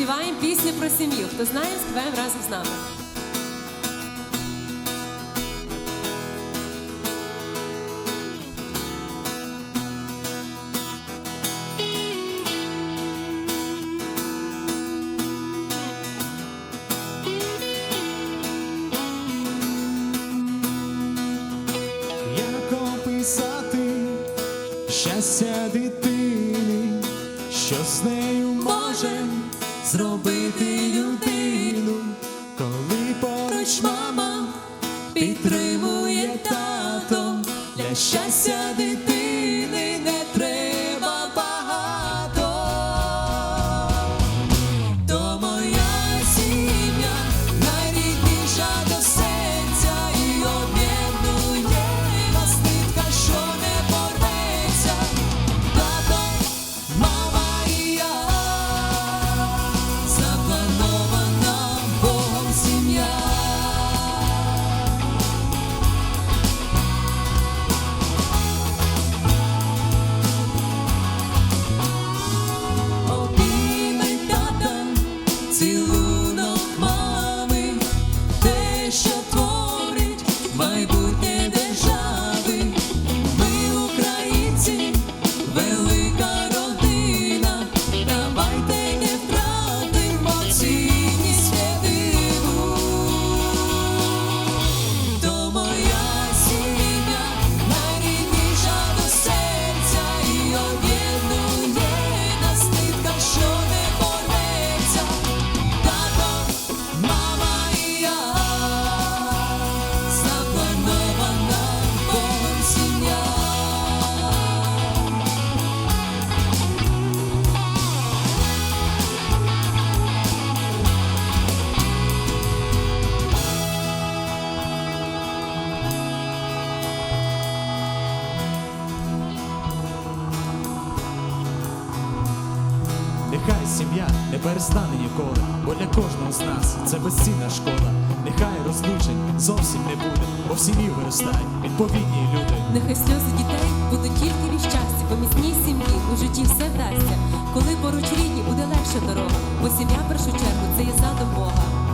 заспіваємо пісню про сім'ю. Хто знає, співаємо разом з нами. Щастя дитини, що з нею може зробити людину, коли поруч мама підтримує тато. Для щастя дитини Сім'я не перестане ніколи, бо для кожного з нас це безцінна школа. Нехай розлучень зовсім не буде, бо в сім'ї виростають відповідні люди. Нехай сльози дітей будуть тільки від щастя, по міцній сім'ї у житті все вдасться. Коли поруч рідні буде легша дорога, бо сім'я першу чергу це є задум Бога.